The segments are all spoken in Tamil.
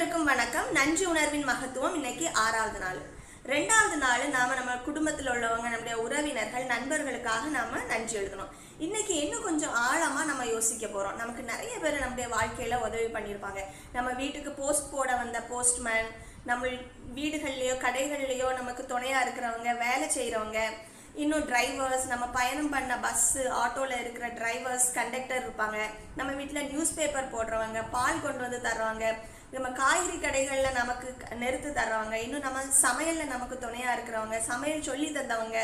அனைவருக்கும் வணக்கம். நன்றி உணர்வின் மகத்துவம் இன்னைக்கு ஆறாவது நாள். ரெண்டாவது நாள் நாம நம்ம குடும்பத்தில் உள்ளவங்க நம்முடைய உறவினர்கள் நண்பர்களுக்காக நாம நன்றி எழுதணும். இன்னைக்கு இன்னும் கொஞ்சம் ஆழமா நம்ம யோசிக்க போறோம். நமக்கு நிறைய பேர் நம்முடைய வாழ்க்கையில உதவி பண்ணியிருப்பாங்க. நம்ம வீட்டுக்கு போஸ்ட் போட வந்த போஸ்ட்மேன் நம்ம வீடுகள்லயோ கடைகள்லயோ நமக்கு துணையா இருக்கிறவங்க வேலை செய்கிறவங்க இன்னும் டிரைவர்ஸ் நம்ம பயணம் பண்ண பஸ்ஸு ஆட்டோவில் இருக்கிற டிரைவர்ஸ் கண்டக்டர் இருப்பாங்க. நம்ம வீட்டில் நியூஸ் பேப்பர் போடுறவங்க பால் கொண்டு வந்து தர்றவங்க நம்ம காய்கறி கடைகளில் நமக்கு க- நிறுத்து தர்றவங்க இன்னும் நம்ம சமையலில் நமக்கு துணையாக இருக்கிறவங்க சமையல் சொல்லி தந்தவங்க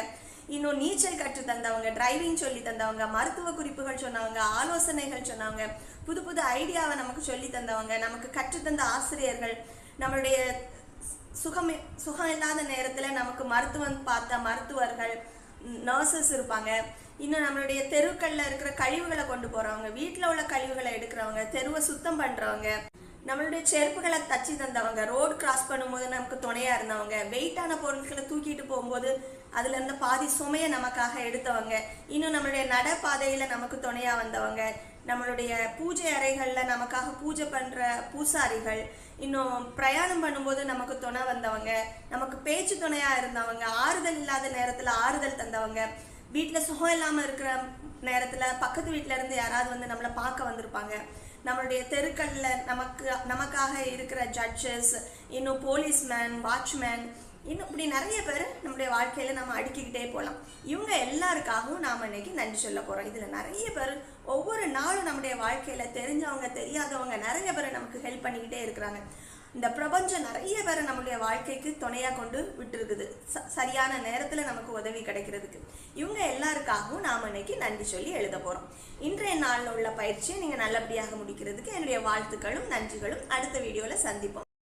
இன்னும் நீச்சல் கற்று தந்தவங்க டிரைவிங் சொல்லி தந்தவங்க மருத்துவ குறிப்புகள் சொன்னவங்க ஆலோசனைகள் சொன்னவங்க புது புது ஐடியாவை நமக்கு சொல்லி தந்தவங்க நமக்கு கற்றுத்தந்த ஆசிரியர்கள் நம்மளுடைய சுகம் சுகம் இல்லாத நேரத்தில் நமக்கு மருத்துவம் பார்த்த மருத்துவர்கள் நர்சஸ் இருப்பாங்க. இன்னும் நம்மளுடைய தெருக்களில் இருக்கிற கழிவுகளை கொண்டு போகிறவங்க வீட்டில் உள்ள கழிவுகளை எடுக்கிறவங்க தெருவை சுத்தம் பண்ணுறவங்க நம்மளுடைய செருப்புகளை தச்சு தந்தவங்க ரோடு கிராஸ் பண்ணும்போது நமக்கு துணையாக இருந்தவங்க வெயிட்டான பொருட்களை தூக்கிட்டு போகும்போது அதுலேருந்து பாதி சுமையை நமக்காக எடுத்தவங்க இன்னும் நம்மளுடைய நடைப்பாதையில் நமக்கு துணையாக வந்தவங்க நம்மளுடைய பூஜை அறைகளில் நமக்காக பூஜை பண்ணுற பூசாரிகள் இன்னும் பிரயாணம் பண்ணும்போது நமக்கு துணை வந்தவங்க நமக்கு பேச்சு துணையாக இருந்தவங்க ஆறுதல் இல்லாத நேரத்தில் ஆறுதல் தந்தவங்க வீட்டில் சுகம் இல்லாமல் இருக்கிற நேரத்தில் பக்கத்து வீட்டிலேருந்து இருந்து யாராவது வந்து நம்மளை பார்க்க வந்திருப்பாங்க. நம்மளுடைய தெருக்களில் நமக்கு நமக்காக இருக்கிற ஜட்ஜஸ் இன்னும் போலீஸ்மேன் வாட்ச்மேன் இன்னும் இப்படி நிறைய பேர் நம்முடைய வாழ்க்கையில் நம்ம அடுக்கிக்கிட்டே போகலாம் இவங்க எல்லாருக்காகவும் நாம் இன்னைக்கு நன்றி சொல்ல போகிறோம் இதில் நிறைய பேர் ஒவ்வொரு நாளும் நம்முடைய வாழ்க்கையில் தெரிஞ்சவங்க தெரியாதவங்க நிறைய பேர் நமக்கு ஹெல்ப் பண்ணிக்கிட்டே இருக்கிறாங்க. இந்த பிரபஞ்சம் நிறைய பேரை நம்முடைய வாழ்க்கைக்கு துணையாக கொண்டு விட்டுருக்குது. ச- சரியான நேரத்தில் நமக்கு உதவி கிடைக்கிறதுக்கு. இவங்க எல்லாருக்காகவும் நாம் இன்னைக்கு நன்றி சொல்லி எழுத போகிறோம் இன்றைய நாளில் உள்ள பயிற்சியை நீங்கள் நல்லபடியாக முடிக்கிறதுக்கு என்னுடைய வாழ்த்துக்களும் நன்றிகளும். அடுத்த வீடியோவில் சந்திப்போம்.